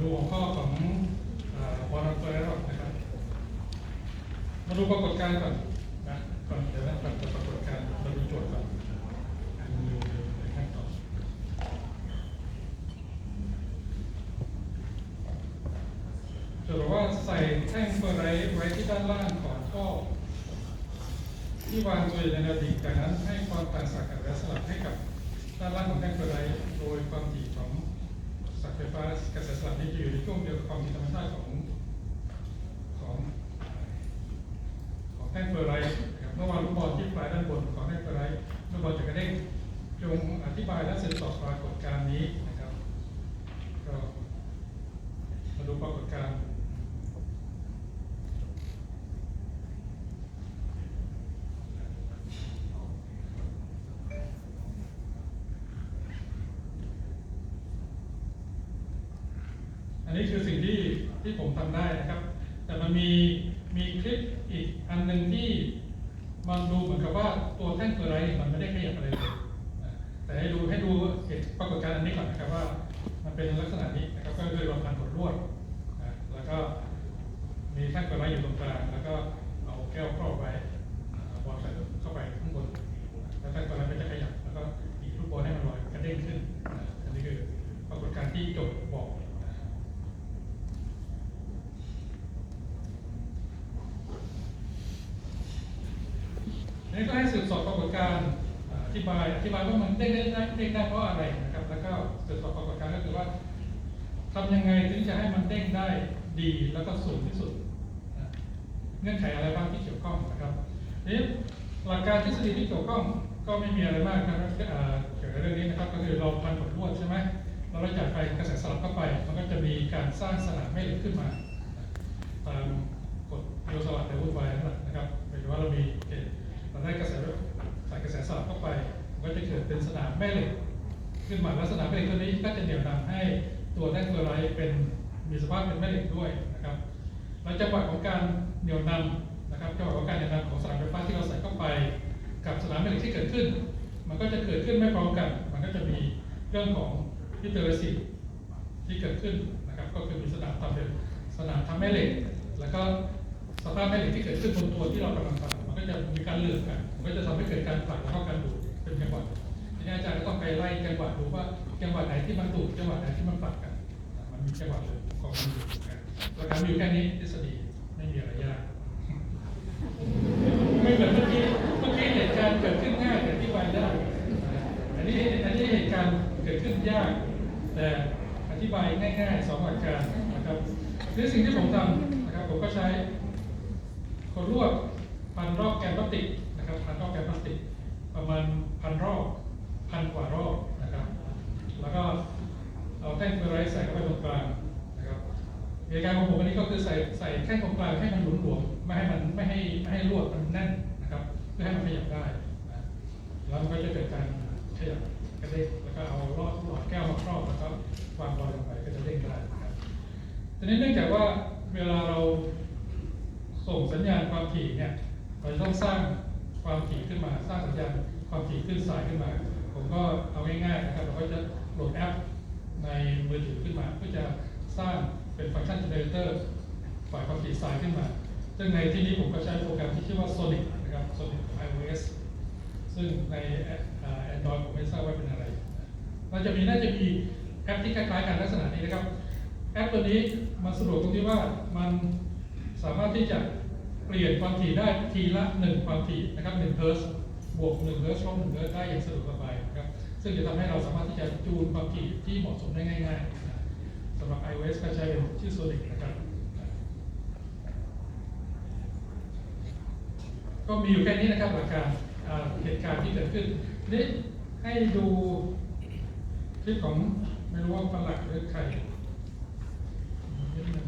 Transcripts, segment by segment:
ดูหัวข้อของวอร์เฟอร์นะครับ มาดูปรากฏการณ์ก่อนนะก่อนเดี๋ยวนะก่อนจะปรากฏการณ์เราดูโจทย์ก่อนอะดูในขั้นตอนโจทย์บอกว่าใส่แท่งเฟอร์ไรท์ไว้ที่ด้านล่างของท่อที่วางตัวอยู่ในแนวดิ่งจากนั้นให้ความต่างศักย์และสลับให้กับด้านล่างของแท่งเฟอร์ไรท์โดยความถี่ของ สักไฟฟ้ากระแสสลับนี้จะอยู่ในช่วงเดียวกับความถี่ธรรมชาติของของของแท่งเฟอร์ไรท์นะครับเมื่อวานลูกบอลที่ปลายด้านบนของแท่งเฟอร์ไรท์ลูกบอลจะกระเด้งจงอธิบายและสืบต่อปรากฏการณ์นี้นะครับก็มาดูปรากฏการณ์อั นนี้คือสิ่งที่ที่ผมทำได้นะครับ แต่มันมีมีคลิปอีกอันหนึ่งที่มันดูเหมือนกับว่าตัวแท่งเฟอร์ไรมันไม่ได้ขยับอะไรเลยแต่ให้ดูให้ดูเหตุปรากฏการณ์อันนี้ก่อนนะครับว่า มันเป็นลักษณะนี้นะครับก็คือเราพันผลรวดนะแล้วก็มีแท่งเฟอร์ไรอยู่ตรงกลางแล้วก็เอาแก้วครอบไว้เอาบอลใส่เข้าไปข้างบนแล้วแท่งเฟอร์ไรมันจะขยับแล้วก็อีกลูกบอลให้มันลอยกระเด้งขึ้นอันนี้คือปรากฏการณ์ที่โจทย์บอกนะ นี่ก็ให้ สอบปรากฏการณ์อธิบายอธิบายว่ามันเด้งได้เด้งได้เพราะอะไรนะครับ แล้วก็สืบสอบปรากฏการณ์ก็คือว่าทำยังไงถึงจะให้มันเด้งได้ดีแล้วก็สูงที่สุด เงื่อนไขอะไรบ้างที่เกี่ยวข้องนะครับนี้หลักการทฤษฎีที่เกี่ยวข้องก็ไม่มีอะไรมากนะครับอ่าเกี่ยวกับเรื่องนี้นะครับก็คือเราพันผลลวดใช่ไหมเราเราจ่ายไฟกระแสสลับเข้าไป มันก็จะมีการสร้างสนามแม่เหล็กขึ้นมาตามกฎโยสลัดในวุ่นวายนั่นแหละนะครับหมายถึงว่าเรามีเกณฑ์ เราได้กระแสสายกระแสสลับเข้าไปก็จะเกิดเป็นสนามแม่เหล็กขึ้นมาล้วสนามแม่เหล็กตัวนี้ก็จะเหนี่ยวนำให้ตัวแท่งเฟอร์ไรเป็นมีสภาพเป็นแม่เหล็กด้วยนะครับแล้วจังหวะของการเหนี่ยวนำนะครับจังหวะของการเหนี่ยวนำของสนามไฟฟ้าที่เราใส่เข้าไป กับสนามแม่เหล็กที่เกิดขึ้น มันก็จะเกิดขึ้นไม่พร้อมกัน มันก็จะมีเรื่องของฮิสเตอร์ซิที่เกิดขึ้นนะครับก็คือมีสนามทำเป็นสนามทำแม่เหล็ก แล้วก็สภาพแม่เหล็กที่เกิดขึ้นบนตัวที่เรากำลังทำ ก็จะมีการเลือกกันมันก็จะทำให้เกิดการผลักแล้วก็การดูดเป็นจังหวะทีนี้อาจารย์ก็ต้องไปไล่จังหวะดูว่าจังหวะไหนที่มันดูดจังหวะไหนที่มันผลักกันมันมีจังหวะเลยของมันอยู่นะหลักการมีอยู่แค่นี้ทฤษฎีไม่มีอะไรยากไม่เหมือนเมื่อกี้เมื่อกี้เหตุการณ์เกิดขึ้นง่ายแต่ที่บายได้อันนี้อันนี้เหตุการณ์เกิดขึ้นยาก แต่อธิบายง่ายๆสองหลักการนะครับนี่สิ่งที่ผมทำนะครับผมก็ใช้คนลวด พันรอบแกนพลาสติกนะครับพันรอบแกนพลาสติก ประมาณพันรอบพันกว่ารอบนะครับ แล้วก็เอาแท่งเฟอร์ไรท์ใส่เข้าไปตรงกลางนะครับเหตุการณ์ของผมอันนี้ก็คือใส่ใส่แท่งตรงกลางให้มันหลุนหลวมไม่ให้มันไม่ให้ไม่ให้ลวดมันแน่นนะครับเพื่อให้มันขยับได้นะแล้วมันก็จะเกิดการขยับกระเด้งแล้วก็เอาลอดหลอดแก้วมาครอบแล้วก็วางบอลลงไปก็จะเด้งได้นะครับทีนี้เนื่องจากว่าเวลาเราส่งสัญญาณความถี่เนี่ย เราจะต้องสร้างความถี่ขึ้นมาสร้างสัญญาณความถี่ขึ้นสายขึ้นมา ผมก็เอาง่ายๆนะครับเราก็จะโหลดแอปในมือถือขึ้นมาเพื่อจะสร้างเป็นฟังก์ชัน generator ฝ่ายความถี่สายขึ้นมา ซึ่งในที่นี้ผมก็ใช้โปรแกรมที่ชื่อว่า Sonic นะครับ Sonic ของ iOS ซึ่งในเอ่อ Android ผมไม่ทราบว่าเป็นอะไรมันจะมีน่าจะมีแอปที่คล้ายๆกันลักษณะนี้นะครับ แอปตัวนี้มันสะดวกตรงที่ว่ามันสามารถที่จะ เปลี่ยนความถี่ได้ทีละหนึ่งความถี่นะครับหนึ่งเฮิร์ตบวกหนึ่งเฮิร์ตลบหเฮิร์ตได้อย่างสะดวกสบายนะครับซึ่งจะทำให้เราสามารถที่จะจูนความถี่ที่เหมาะสมได้ง่ายๆนะสำหรับ iOS ก็ใช้เป็นชื่อ Sonic นะครับก็มีอยู่แค่นี้นะครับหลักการเหตุการณ์ที่เกิดขึ้นนี่ให้ดูคลิปของไม่รู้ว่าฝรั่งหรือใครนิดนึง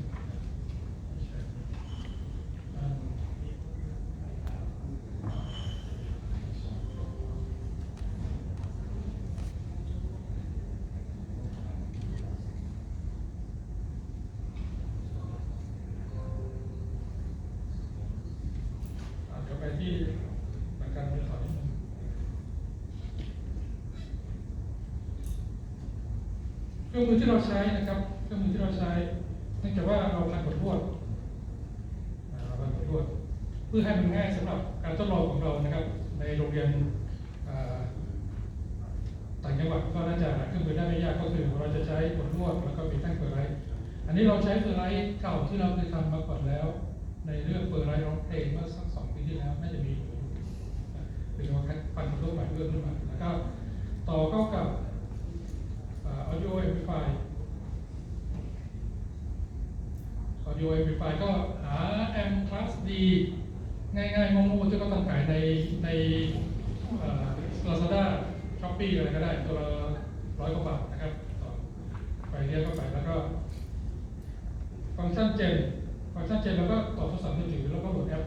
อ่า อ่าเดี๋ยวไปที่หลักการเรียนต่อนิดนึงเค รื่องมือที่เราใช้นะครับเครื่องมือที่เราใช้เนื่องจากว่าเราพันกดรวดอ่าเราพันกดรวดเพื่อให้มันง่ายสำหรับการทดลองของเรานะครับ ในโรงเรียนต่างจังหวัดก็น่าจะหาเครื่องมือได้ไม่ยากก็คือเราจะใช้กดรวดแล้วก็มีแท่งเฟอร์ไรท์อันนี้เราใช้เฟอร์ไรท์เก่าที่เราเคยทำมาก่อนแล้ว ในเรื่องเฟอร์ไรท์ร้องเพลงเมื่อสักสองปีที่แล้วน่าจะมีเป็นว่าฟันกดรวดใหม่เพิ่มขึ้นมาแล้วก็ต่อเข้ากับ อ่า audio amplify audio amplify ก็หา amp class D ง่ายๆงงๆที่ก็ต้องขายในในลอ่อ Lazada Shopee อะไรก็ได้ตัวละร้อยกว่าบาทนะครับต่อไปเรียกเข้าไปแล้วก็ ฟังก์ชันเจน ฟังก์ชันเจนแล้วก็ต่อโทรศัพท์มือถือแล้วก็โหลดแอป